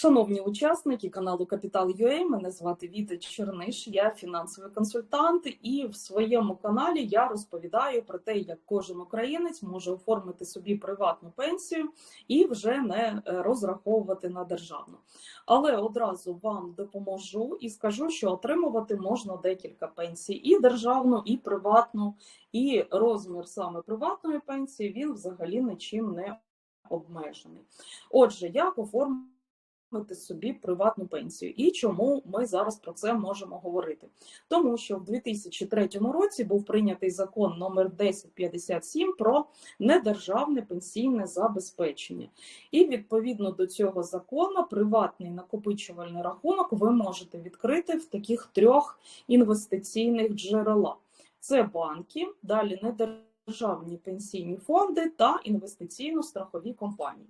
Шановні учасники каналу Капітал UA, мене звати Віта Черниш, я фінансовий консультант, і в своєму каналі я розповідаю про те, як кожен українець може оформити собі приватну пенсію і вже не е, розраховувати на державну. Але одразу вам допоможу і скажу, що отримувати можна декілька пенсій: і державну, і приватну, і розмір саме приватної пенсії він взагалі нічим не обмежений. Отже, як оформити собі приватну пенсію. І чому ми зараз про це можемо говорити? Тому що в 2003 році був прийнятий закон номер 1057 про недержавне пенсійне забезпечення. І відповідно до цього закону приватний накопичувальний рахунок ви можете відкрити в таких трьох інвестиційних джерелах: це банки, далі недержавні пенсійні фонди та інвестиційно-страхові компанії.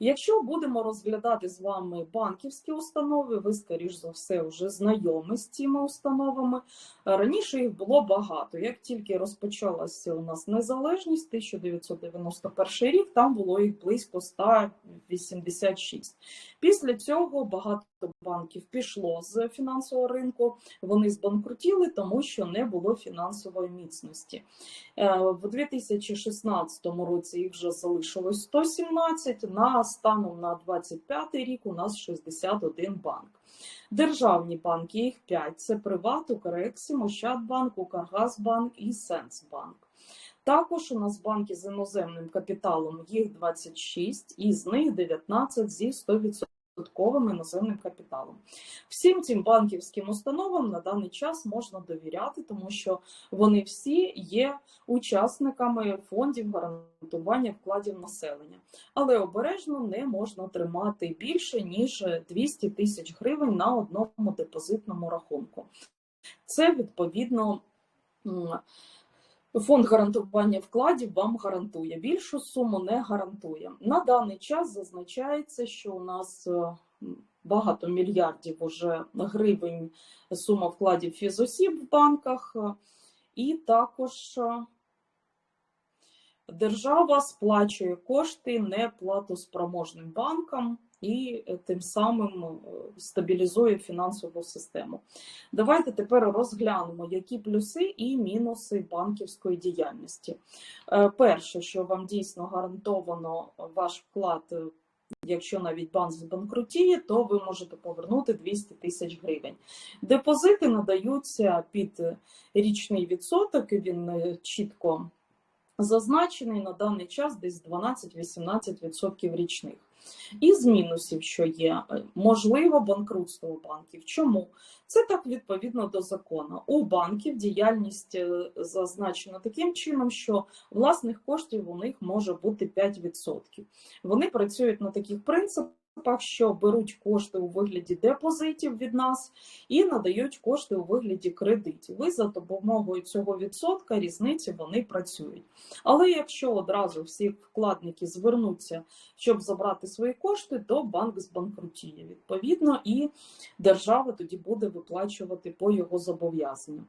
Якщо будемо розглядати з вами банківські установи, ви, скоріш за все, вже знайомі з цими установами. Раніше їх було багато. Як тільки розпочалася у нас незалежність, 1991 рік, там було їх близько 186. Після цього багато банків пішло з фінансового ринку, вони збанкрутіли, тому що не було фінансової міцності. Е, в 2016 році їх вже залишилось 117, на станом на 25 рік у нас 61 банк. Державні банки, їх 5, це Приват, Укрексім, Ощадбанк, Укргазбанк і Сенсбанк. Також у нас банки з іноземним капіталом, їх 26, і з них 19 зі 100% додатковим іноземним капіталом. Всім цим банківським установам на даний час можна довіряти, тому що вони всі є учасниками фондів гарантування вкладів населення. Але обережно не можна тримати більше ніж 200 тисяч гривень на одному депозитному рахунку. Це відповідно. Фонд гарантування вкладів вам гарантує. Більшу суму не гарантує. На даний час зазначається, що у нас е, багато мільярдів уже гривень сума вкладів фізосіб в банках, е, і також е, держава сплачує кошти неплатоспроможним банкам і е, тим самим е, стабілізує фінансову систему. Давайте тепер розглянемо, які плюси і мінуси банківської діяльності. Е, перше, що вам дійсно гарантовано ваш вклад. Якщо навіть банк збанкрутіє, то ви можете повернути 200 тисяч гривень. Депозити надаються під річний відсоток, він чітко зазначений на даний час десь 12-18% річних. Із мінусів, що є, е, можливо, банкрутство банків. Чому? Це так відповідно до закону. У банків діяльність е, зазначена таким чином, що власних коштів у них може бути 5%. Вони працюють на таких принципах що беруть кошти у вигляді депозитів від нас і надають кошти у вигляді кредитів. Ви за допомогою цього відсотка різниці вони працюють. Але якщо одразу всі вкладники звернуться, щоб забрати свої кошти, то банк збанкрутіє відповідно, і держава тоді буде виплачувати по його зобов'язанням.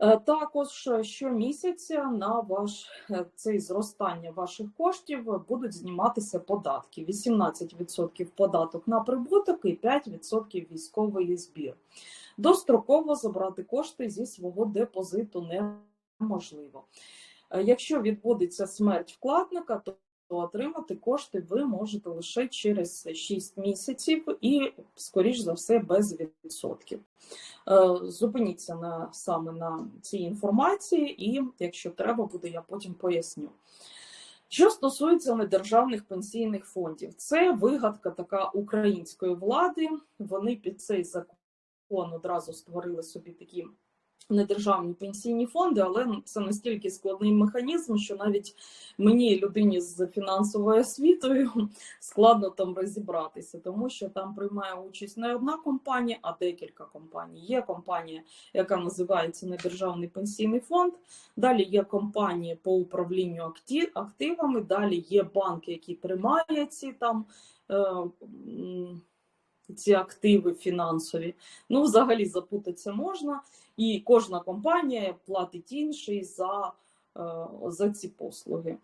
Е, також щомісяця на ваш е, цей зростання ваших коштів будуть зніматися податки: 18% податок на прибуток і 5% військовий збір. Достроково забрати кошти зі свого депозиту неможливо. Е, якщо відбудеться смерть вкладника, то отримати кошти ви можете лише через 6 місяців і, скоріш за все, без відсотків. Е, зупиніться на саме на цій інформації, і якщо треба буде, я потім поясню. Що стосується недержавних пенсійних фондів, це вигадка така української влади. Вони під цей закон одразу створили собі такі недержавні пенсійні фонди, але це настільки складний механізм, що навіть мені, людині з фінансовою освітою, складно там розібратися, тому що там приймає участь не одна компанія, а декілька компаній. Є компанія, яка називається Недержавний пенсійний фонд. Далі є компанія по управлінню активами, далі є банки, які тримають ці там. Е, ці активи фінансові. Ну, взагалі запутатися можна, і кожна компанія платить інший за, е, за ці послуги.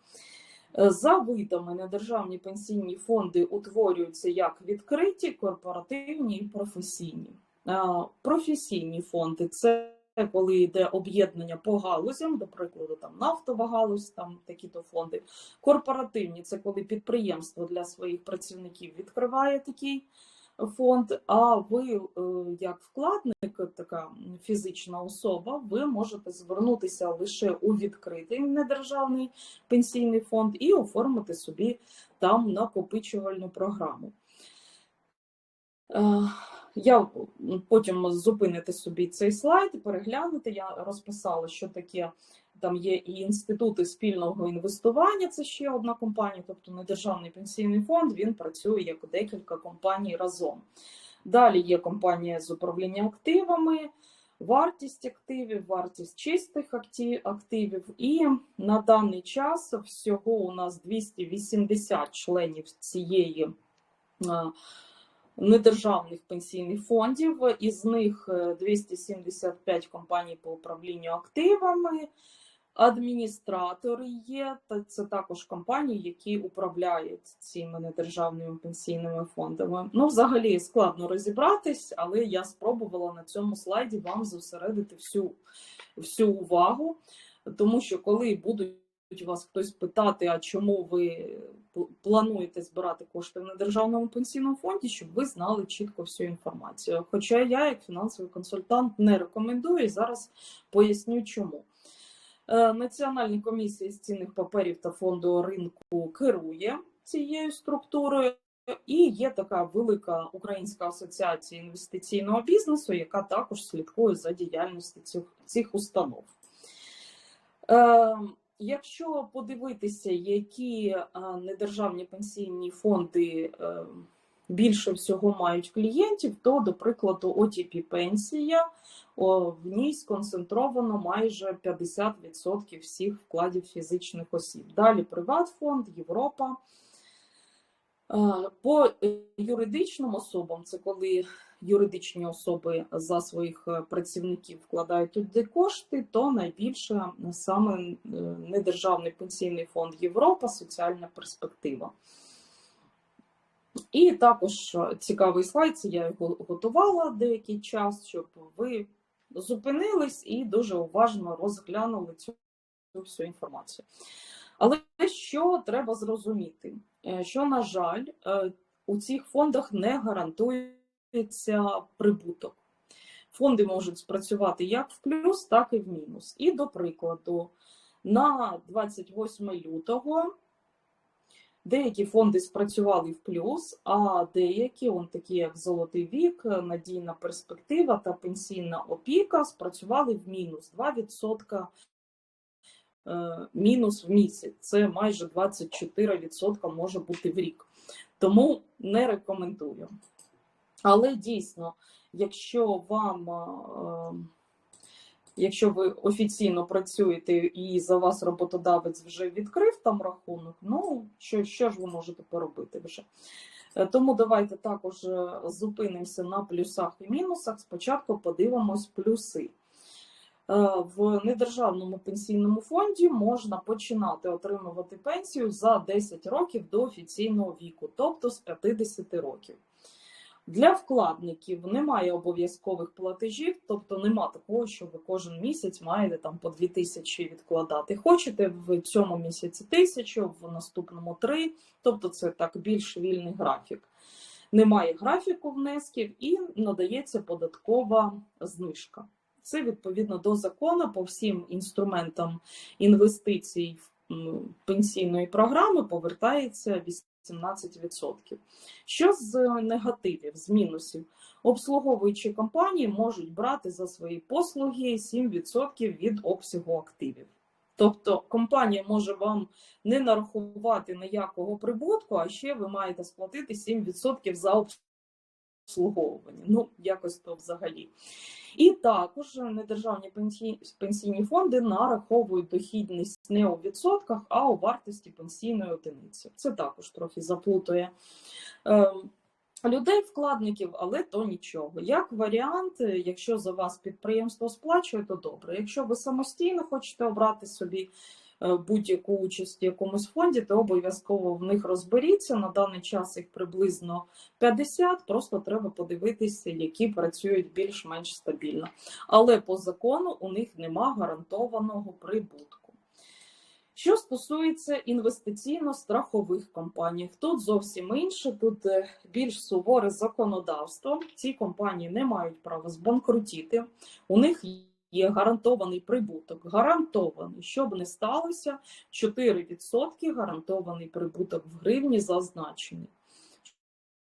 Е, За видами недержавні пенсійні фонди утворюються як відкриті, корпоративні і професійні. Е, Професійні фонди це коли йде об'єднання по галузям, до прикладу, там нафтова галузь, там такі-то фонди. Корпоративні це коли підприємство для своїх працівників відкриває такий фонд. А ви, е, як вкладник, така фізична особа, ви можете звернутися лише у відкритий недержавний пенсійний фонд і оформити собі там накопичувальну програму. Е, Я потім зупините собі цей слайд і переглянете. Я розписала, що таке. Там є і інститути спільного інвестування, це ще одна компанія, тобто не державний пенсійний фонд, він працює як декілька компаній разом. Далі є компанія з управління активами, вартість активів, вартість чистих активів. І на даний час всього у нас 280 членів цієї е, недержавних пенсійних фондів, із них е, 275 компаній по управлінню активами. Адміністратори є, та це також компанії, які управляють цими недержавними пенсійними фондами. Ну, взагалі складно розібратись, але я спробувала на цьому слайді вам зосередити всю, всю увагу, тому що коли будуть вас хтось питати, а чому ви плануєте збирати кошти в недержавному пенсійному фонді, щоб ви знали чітко всю інформацію. Хоча я, як фінансовий консультант, не рекомендую і зараз поясню, чому. Е, Національна комісія з цінних паперів та фонду ринку керує цією структурою, і є така велика Українська асоціація інвестиційного бізнесу, яка також слідкує за діяльністю цих, цих установ. Е, Якщо подивитися, які е, недержавні пенсійні фонди е, більше всього мають клієнтів, то, до прикладу, OTP пенсія в ній сконцентровано майже 50% всіх вкладів фізичних осіб. Далі Приватфонд, Європа. Е, По е, юридичним особам, це коли юридичні особи за своїх е, працівників вкладають туди кошти, то найбільше саме недержавний пенсійний фонд Європа, соціальна перспектива. І також е, цікавий слайд, я його готувала деякий час, щоб ви зупинились і дуже уважно розглянули цю, цю всю інформацію. Але що треба зрозуміти? Е, Що, на жаль, е, у цих фондах не гарантується прибуток. Фонди можуть спрацювати як в плюс, так і в мінус. І, до прикладу, на 28 лютого деякі фонди спрацювали в плюс, а деякі, он такі як Золотий вік, Надійна перспектива та пенсійна опіка, спрацювали в мінус 2% е, мінус в місяць. Це майже 24% може бути в рік. Тому не рекомендую. Але дійсно, якщо вам, е, якщо ви офіційно працюєте і за вас роботодавець вже відкрив там рахунок, ну що, що ж ви можете поробити вже? Е, Тому давайте також е, зупинимося на плюсах і мінусах. Спочатку подивимось плюси. Е, В недержавному пенсійному фонді можна починати отримувати пенсію за 10 років до офіційного віку, тобто з 50 років. Для вкладників немає обов'язкових платежів, тобто нема такого, що ви кожен місяць маєте там по 2 тисячі відкладати. Хочете в цьому місяці тисячу, в наступному три, тобто це так більш вільний графік. Немає графіку внесків і надається податкова знижка. Це відповідно до закону по всім інструментам інвестицій м, пенсійної програми повертається 18%. Що з негативів, з мінусів? Обслуговуючі компанії можуть брати за свої послуги 7% від обсягу активів. Тобто компанія може вам не нарахувати ніякого прибутку, а ще ви маєте сплатити 7% за обслуговування. Ну, якось то взагалі. І також недержавні пенсійні фонди нараховують дохідність не у відсотках, а у вартості пенсійної одиниці. Це також трохи заплутує е, людей, вкладників, але то нічого. Як варіант, якщо за вас підприємство сплачує, то добре. Якщо ви самостійно хочете обрати собі будь-яку участь в якомусь фонді, то обов'язково в них розберіться. На даний час їх приблизно 50, просто треба подивитися, які працюють більш-менш стабільно. Але по закону у них нема гарантованого прибутку. Що стосується інвестиційно-страхових компаній, тут зовсім інше, тут е, більш суворе законодавство. Ці компанії не мають права збанкрутіти, у них є гарантований прибуток. Гарантований, щоб не сталося, 4% гарантований прибуток в гривні зазначений.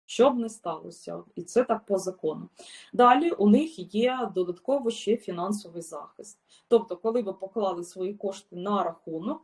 Щоб не сталося, і це так по закону. Далі у них є додатково ще фінансовий захист. Тобто, коли ви поклали свої кошти на рахунок,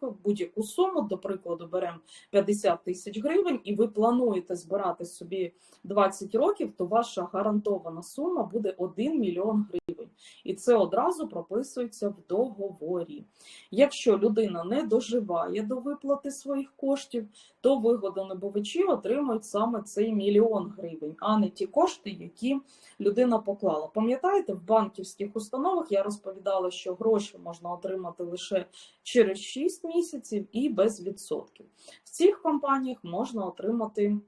будь-яку суму, до прикладу, беремо 50 тисяч гривень, і ви плануєте збирати собі 20 років, то ваша гарантована сума буде 1 мільйон гривень. І це одразу прописується в договорі. Якщо людина не доживає до виплати своїх коштів, то вигодонабувачі отримують саме цей мільйон гривень, а не ті кошти, які людина поклала. Пам'ятаєте, в банківських установах я розповідала, що гроші можна отримати лише через 6 місяців і без відсотків. В цих компаніях можна отримати.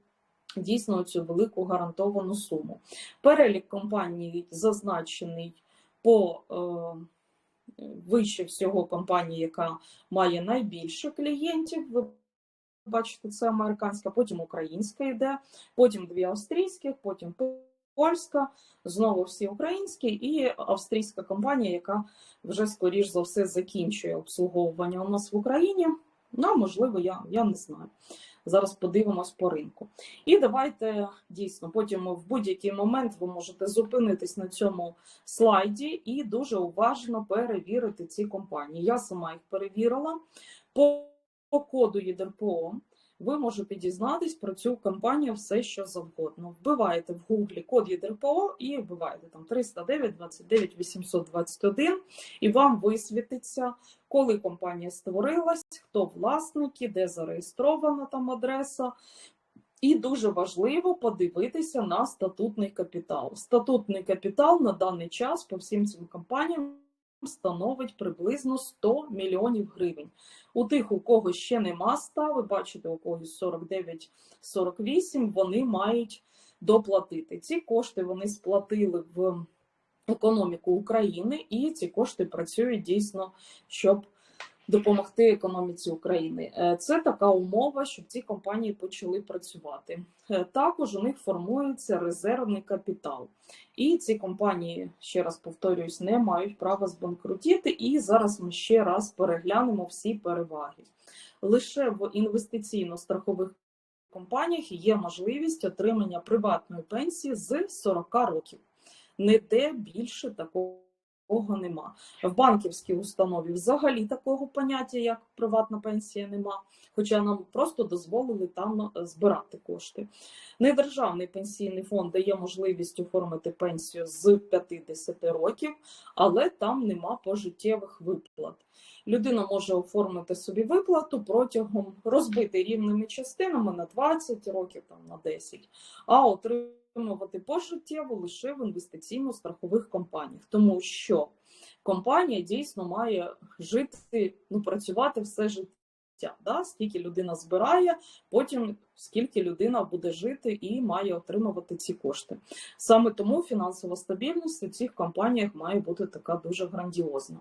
Дійсно, цю велику гарантовану суму. Перелік компаній зазначений по е, вище всього компанії, яка має найбільше клієнтів. Ви бачите, це американська, потім українська йде, потім дві австрійських, потім польська, знову всі українські, і австрійська компанія, яка вже, скоріш за все, закінчує обслуговування у нас в Україні. Ну, можливо, я, я не знаю. Зараз подивимось по ринку. І давайте дійсно потім в будь-який момент ви можете зупинитись на цьому слайді і дуже уважно перевірити ці компанії. Я сама їх перевірила по коду ЄДРПО. Ви можете дізнатись про цю компанію все, що завгодно. Вбиваєте в гуглі код ЄДРПО і вбиваєте там 309 29 821, і вам висвітиться, коли компанія створилась, хто власники, де зареєстрована там адреса. І дуже важливо подивитися на статутний капітал. Статутний капітал на даний час по всім цим компаніям становить приблизно 100 мільйонів гривень. У тих, у кого ще нема 100, ви бачите, у когось 49-48, вони мають доплатити. Ці кошти вони сплатили в економіку України, і ці кошти працюють дійсно, щоб допомогти економіці України. Е, це така умова, щоб ці компанії почали працювати. Е, також у них формується резервний капітал, і ці компанії, ще раз повторюсь, не мають права збанкрутіти. І зараз ми ще раз переглянемо всі переваги. Лише в інвестиційно-страхових компаніях є можливість отримання приватної пенсії з 40 років. Не де більше такого такого нема. В банківській установі взагалі такого поняття, як приватна пенсія, нема, хоча нам просто дозволили там е, збирати кошти. Недержавний пенсійний фонд дає можливість оформити пенсію з 50 років, але там нема пожиттєвих виплат. Людина може оформити собі виплату протягом розбити рівними частинами на 20 років, там на 10, а отримати отримувати пожиттєво лише в інвестиційно-страхових компаніях, тому що компанія дійсно має жити, ну працювати все життя. Да? Скільки людина збирає, потім скільки людина буде жити і має отримувати ці кошти. Саме тому фінансова стабільність у цих компаніях має бути така дуже грандіозна.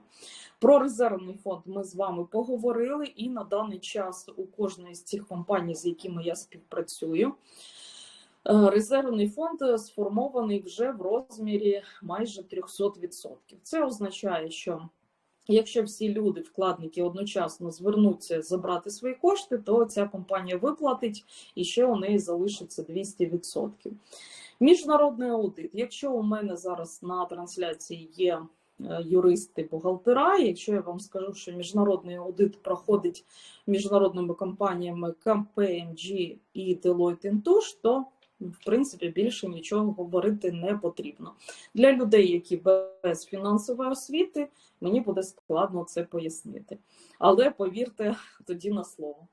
Про резервний фонд ми з вами поговорили, і на даний час у кожної з цих компаній, з якими я співпрацюю, резервний фонд е, сформований вже в розмірі майже 300%. Це означає, що якщо всі люди, вкладники одночасно звернуться забрати свої кошти, то ця компанія виплатить і ще у неї залишиться 200%. Міжнародний аудит. Якщо у мене зараз на трансляції є е, юристи бухгалтера, якщо я вам скажу, що міжнародний аудит проходить міжнародними компаніями KPMG і Deloitte Touche, то в принципі більше нічого говорити не потрібно. Для людей, які без фінансової освіти, мені буде складно це пояснити. Але повірте тоді на слово.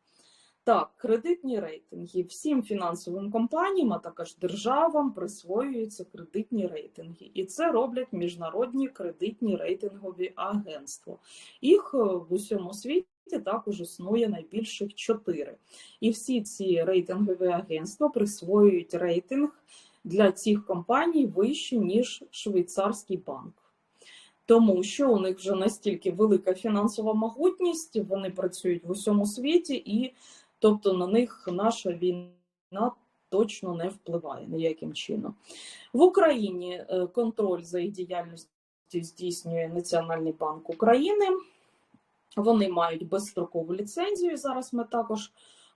Так, кредитні рейтинги. Всім фінансовим компаніям, а також державам присвоюються кредитні рейтинги. І це роблять міжнародні кредитні рейтингові агентства. Їх е, в усьому світі також існує найбільших чотири. І всі ці рейтингові агентства присвоюють рейтинг для цих компаній вищий, ніж швейцарський банк. Тому що у них вже настільки велика фінансова могутність, вони працюють в усьому світі, і тобто на них наша війна точно не впливає ніяким чином. В Україні е, контроль за їх діяльністю здійснює Національний банк України. Вони мають безстрокову ліцензію. Зараз ми також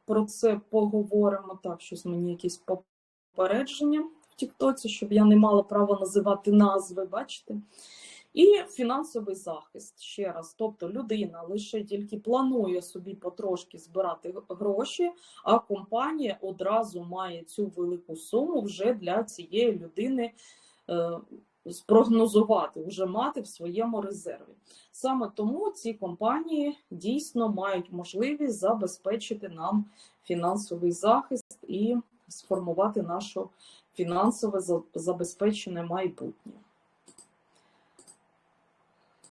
про це поговоримо. Так, щось мені якісь попередження в Тіктоці, щоб я не мала права називати назви, бачите? І фінансовий захист ще раз. Тобто людина лише тільки планує собі потрошки збирати гроші, а компанія одразу має цю велику суму вже для цієї людини е, спрогнозувати, вже мати в своєму резерві. Саме тому ці компанії дійсно мають можливість забезпечити нам фінансовий захист і сформувати наше фінансове забезпечене майбутнє.